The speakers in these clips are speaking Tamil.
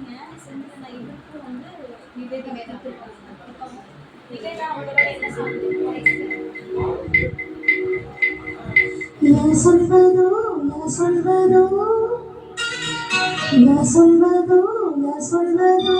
செஞ்சீங்க செஞ்ச இதுக்கு வந்து விவேகமே தான் அவங்களோட என்ன சொல்வதோ சொல்வதோ? சொல்வதோ சொல்வதோ?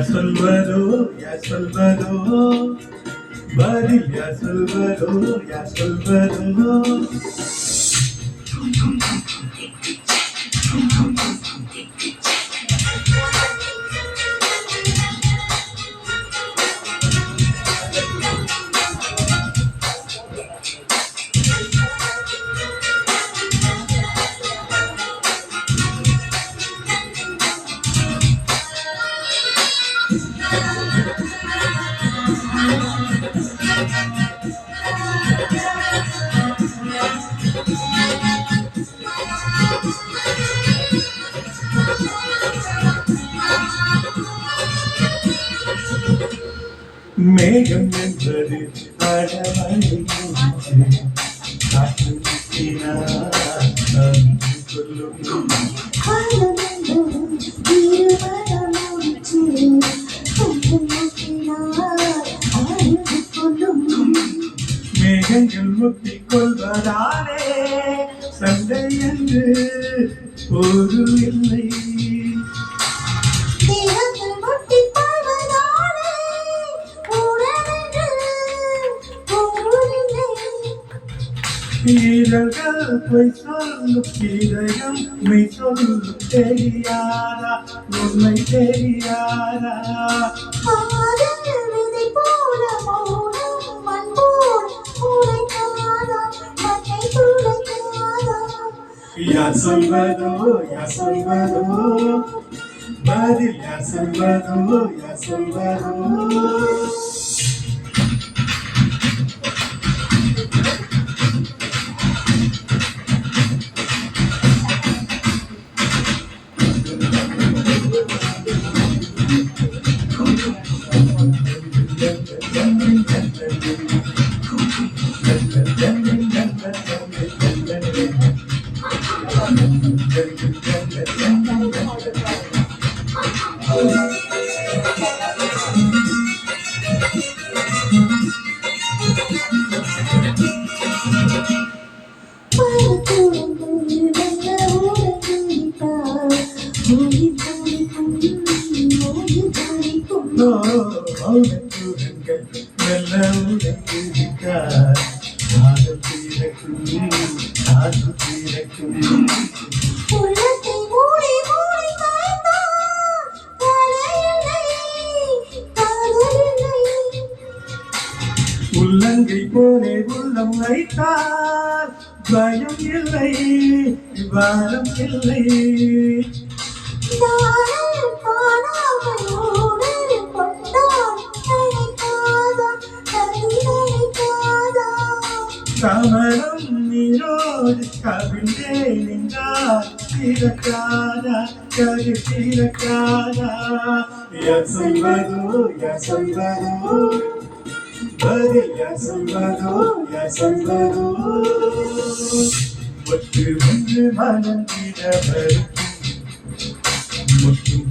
யா சொல்வதோ யா சொல்வதோ பதில் யா சொல்வதோ யா சொல்வதோ மேகம் என்பது அடமழை மூச்சு. காற்று வீசினால் நன்றி சொல்லும் காலமெல்லாம் அழுது கொள்ளும் மேகங்கள் முட்டிக் கொள்வதாலே சண்டை என்று பொருளில்லை. வீரர்கள் பொய் சொல்லும் இதயம் மெய் சொல்லும் உண்மை போல யார் சொல்வதோ யார் சொல்வதோ? பதில் யார் சொல்வதோ யார் சொல்வதோ? காதலில்லை. உள்ளங்கை போலே உள்ளம் வைத்தார் பயம் இல்லை வாரம் இல்லை கமலம் நீரோடு கவிழ்ந்தே நின்றார் திறக்காதா கரு திறக்காதா யார் சொல்வதோ யார் சொல்வதோ பதில் யார் சொல்வதோ யார் சொல்வதோ ஒட்டு ஒன்று மனம் விடவரும் முற்றும்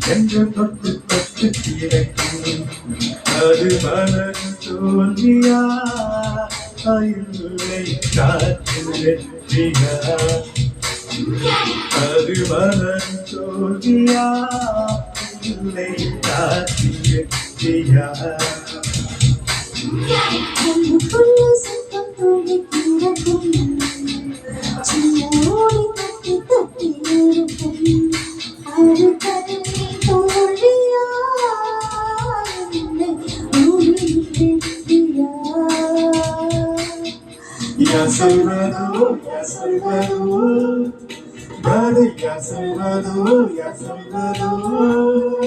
இல்லை காற்றில் வெற்றியா அது மலர் தோல்வியா இல்லை காற்றில் வெற்றியா Salvador, Ya Salvador, Daddy, Ya Salvador, Ya Salvador.